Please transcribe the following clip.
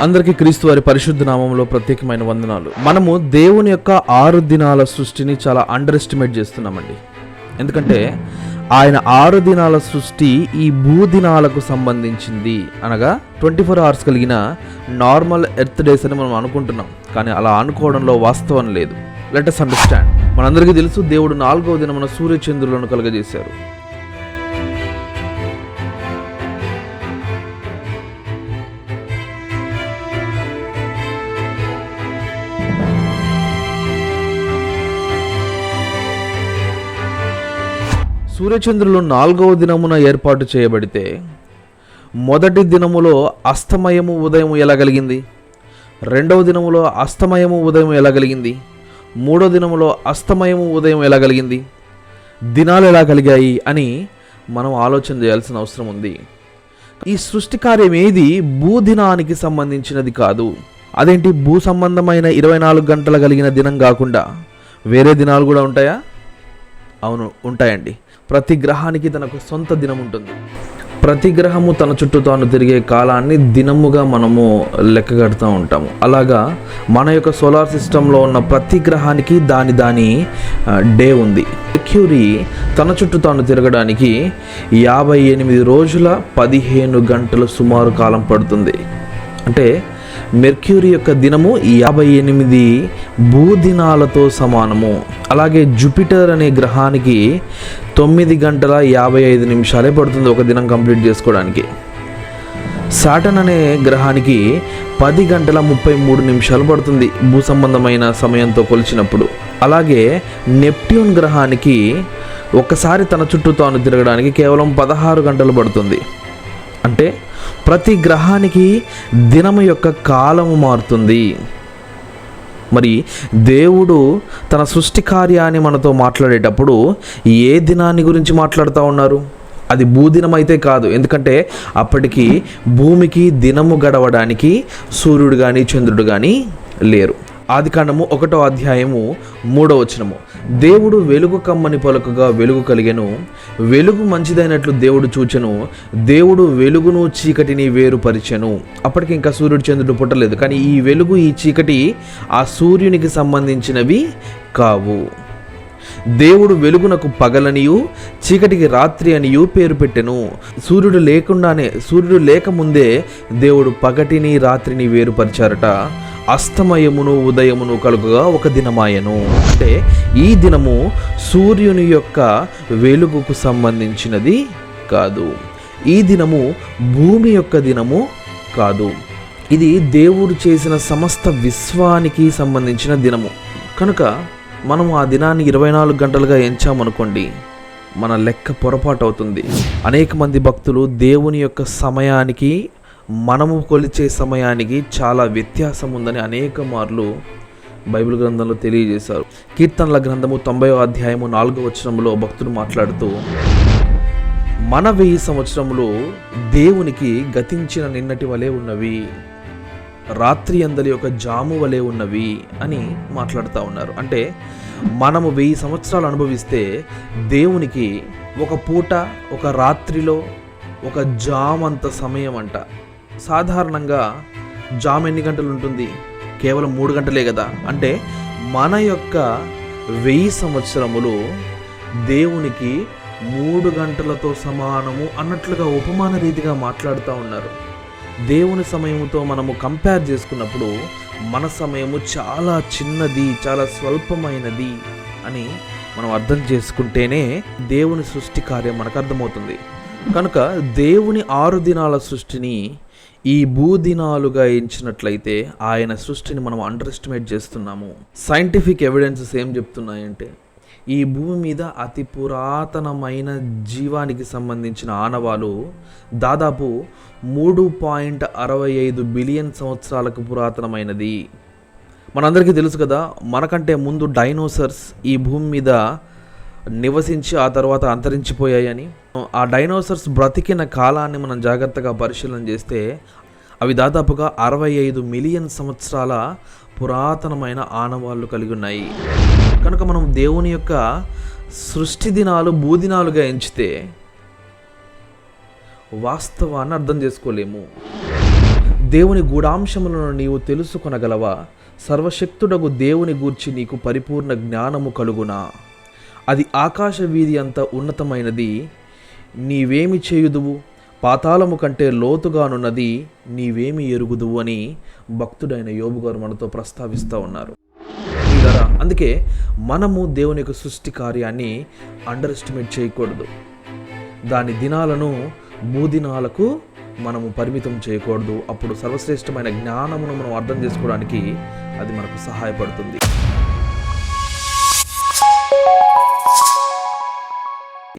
అందరికీ క్రీస్తు వారి పరిశుద్ధ నామంలో ప్రత్యేకమైన వందనాలు. మనము దేవుని యొక్క ఆరు దినాల సృష్టిని చాలా అండర్ ఎస్టిమేట్ చేస్తున్నామండి. ఎందుకంటే ఆయన ఆరు దినాల సృష్టి ఈ భూదినాలకు సంబంధించింది. అనగా ట్వంటీ ఫోర్ అవర్స్ కలిగిన నార్మల్ ఎర్త్ డేస్ అని మనం అనుకుంటున్నాం. కానీ అలా అనుకోవడంలో వాస్తవం లేదు. లెట్ అస్ అండర్స్టాండ్ మనందరికీ తెలుసు దేవుడు నాలుగవ దినమున సూర్యచంద్రులను కలుగజేశారు. సూర్యచంద్రులు నాలుగవ దినమున ఏర్పాటు చేయబడితే మొదటి దినములో అస్తమయము ఉదయం ఎలా కలిగింది? రెండవ దినములో అస్తమయము ఉదయం ఎలా కలిగింది? మూడో దినములో అస్తమయము ఉదయం ఎలా కలిగింది? దినాలు ఎలా కలిగాయి అని మనం ఆలోచన చేయాల్సిన అవసరం ఉంది. ఈ సృష్టి కార్యం ఏది? భూదినానికి సంబంధించినది కాదు. అదేంటి? భూ సంబంధమైన ఇరవై నాలుగు గంటలు కలిగిన దినం కాకుండా వేరే దినాలు కూడా ఉంటాయా? అవును ఉంటాయండి. ప్రతి గ్రహానికి తనకు సొంత దినం ఉంటుంది. ప్రతి గ్రహము తన చుట్టూ తాను తిరిగే కాలాన్ని దినముగా మనము లెక్క కడుతూ ఉంటాము. అలాగా మన యొక్క సోలార్ సిస్టంలో ఉన్న ప్రతి గ్రహానికి దాని దాని డే ఉంది. మెర్క్యూరీ తన చుట్టూ తాను తిరగడానికి యాభై ఎనిమిది రోజుల పదిహేను గంటలు సుమారు కాలం పడుతుంది. అంటే మెర్క్యూరీ యొక్క దినము యాభై ఎనిమిది భూదినాలతో సమానము. అలాగే జూపిటర్ అనే గ్రహానికి తొమ్మిది గంటల యాభై ఐదు నిమిషాలే పడుతుంది ఒక దినం కంప్లీట్ చేసుకోవడానికి. సాటన్ అనే గ్రహానికి పది గంటల ముప్పై మూడు నిమిషాలు పడుతుంది భూ సంబంధమైన సమయంతో కొలిచినప్పుడు. అలాగే నెప్ట్యూన్ గ్రహానికి ఒక్కసారి తన చుట్టూ తాను తిరగడానికి కేవలం పదహారు గంటలు పడుతుంది. అంటే ప్రతి గ్రహానికి దినము యొక్క కాలము మారుతుంది. మరి దేవుడు తన సృష్టి కార్యాన్ని మనతో మాట్లాడేటప్పుడు ఏ దినాన్ని గురించి మాట్లాడుతూ ఉన్నారు? అది భూదినం అయితే కాదు. ఎందుకంటే అప్పటికి భూమికి దినము గడవడానికి సూర్యుడు కానీ చంద్రుడు కానీ లేరు. ఆదికాండము ఒకటో అధ్యాయము మూడో వచనము. దేవుడు వెలుగు కమ్మని పలుకగా వెలుగు కలిగెను. వెలుగు మంచిదైనట్లు దేవుడు చూచెను. దేవుడు వెలుగును చీకటిని వేరుపరిచెను. అప్పటికి ఇంకా సూర్యుడు చంద్రుడు పుట్టలేదు. కానీ ఈ వెలుగు ఈ చీకటి ఆ సూర్యునికి సంబంధించినవి కావు. దేవుడు వెలుగునకు పగలనియు చీకటికి రాత్రి అనియు పేరు పెట్టెను. సూర్యుడు లేకుండానే సూర్యుడు లేకముందే దేవుడు పగటిని రాత్రిని వేరుపరిచారట. అస్తమయమును ఉదయమును కలుగుగా ఒక దినమాయను. అంటే ఈ దినము సూర్యుని యొక్క వెలుగుకు సంబంధించినది కాదు. ఈ దినము భూమి యొక్క దినము కాదు. ఇది దేవుడు చేసిన సమస్త విశ్వానికి సంబంధించిన దినము. కనుక మనం ఆ దినాన్ని ఇరవై నాలుగు గంటలుగా ఎంచామనుకోండి మన లెక్క పొరపాటు అవుతుంది అనేక మంది భక్తులు దేవుని యొక్క సమయానికి మనము కొలిచే సమయానికి చాలా వ్యత్యాసం ఉందని అనేక మార్లు బైబిల్ గ్రంథంలో తెలియజేశారు. కీర్తనల గ్రంథము తొంభై అధ్యాయము నాలుగో వచనంలో భక్తులు మాట్లాడుతూ మన వెయ్యి సంవత్సరములు దేవునికి గతించిన నిన్నటి వలె ఉన్నవి రాత్రి అందరి యొక్క జాము వలె ఉన్నవి అని మాట్లాడుతూ ఉన్నారు. అంటే మనము వెయ్యి సంవత్సరాలు అనుభవిస్తే దేవునికి ఒక పూట ఒక రాత్రిలో ఒక జామ్ అంత సమయం అంట. సాధారణంగా జామ్ ఎన్ని గంటలు ఉంటుంది? కేవలం మూడు గంటలే కదా? అంటే మన యొక్క వెయ్యి సంవత్సరములు దేవునికి మూడు గంటలతో సమానము అన్నట్లుగా ఉపమాన రీతిగా మాట్లాడుతూ ఉన్నారు. దేవుని సమయముతో మనము కంపేర్ చేసుకున్నప్పుడు మన సమయము చాలా చిన్నది చాలా స్వల్పమైనది అని మనం అర్థం చేసుకుంటేనే దేవుని సృష్టి కార్యం మనకు అర్థమవుతుంది. కనుక దేవుని ఆరు దినాల సృష్టిని ఈ భూదినాలుగా ఎంచినట్లయితే ఆయన సృష్టిని మనం అండర్ ఎస్టిమేట్ చేస్తున్నాము. సైంటిఫిక్ ఎవిడెన్సెస్ ఏం చెప్తున్నాయంటే ఈ భూమి మీద అతి పురాతనమైన జీవానికి సంబంధించిన ఆనవాలు దాదాపు మూడు పాయింట్ అరవై ఐదు బిలియన్ సంవత్సరాలకు పురాతనమైనది. మనందరికీ తెలుసు కదా మనకంటే ముందు డైనోసర్స్ ఈ భూమి మీద నివసించి ఆ తర్వాత అంతరించిపోయాయని. ఆ డైనోసర్స్ బ్రతికిన కాలాన్ని మనం జాగ్రత్తగా పరిశీలన చేస్తే అవి దాదాపుగా అరవై ఐదు మిలియన్ సంవత్సరాల పురాతనమైన ఆనవాళ్ళు కలిగి ఉన్నాయి. కనుక మనం దేవుని యొక్క సృష్టి దినాలు భూదినాలుగా ఎంచితే వాస్తవాన్ని అర్థం చేసుకోలేము. దేవుని గూఢాంశములను నీవు తెలుసుకొనగలవా? సర్వశక్తుడగు దేవుని గూర్చి నీకు పరిపూర్ణ జ్ఞానము కలుగునా? అది ఆకాశ వీధి అంత ఉన్నతమైనది నీవేమి చేయుదువు? పాతాళము కంటే లోతుగానున్నది నీవేమి ఎరుగుదువు? అని భక్తుడైన యోబు గారు మనతో ప్రస్తావిస్తూ ఉన్నారు. అందుకే మనము దేవుని యొక్క సృష్టి కార్యాన్ని అండర్ ఎస్టిమేట్ చేయకూడదు. దాని దినాలను భూదినాలకు మనము పరిమితం చేయకూడదు. అప్పుడు సర్వశ్రేష్టమైన జ్ఞానమును మనం అర్థం చేసుకోవడానికి అది మనకు సహాయపడుతుంది.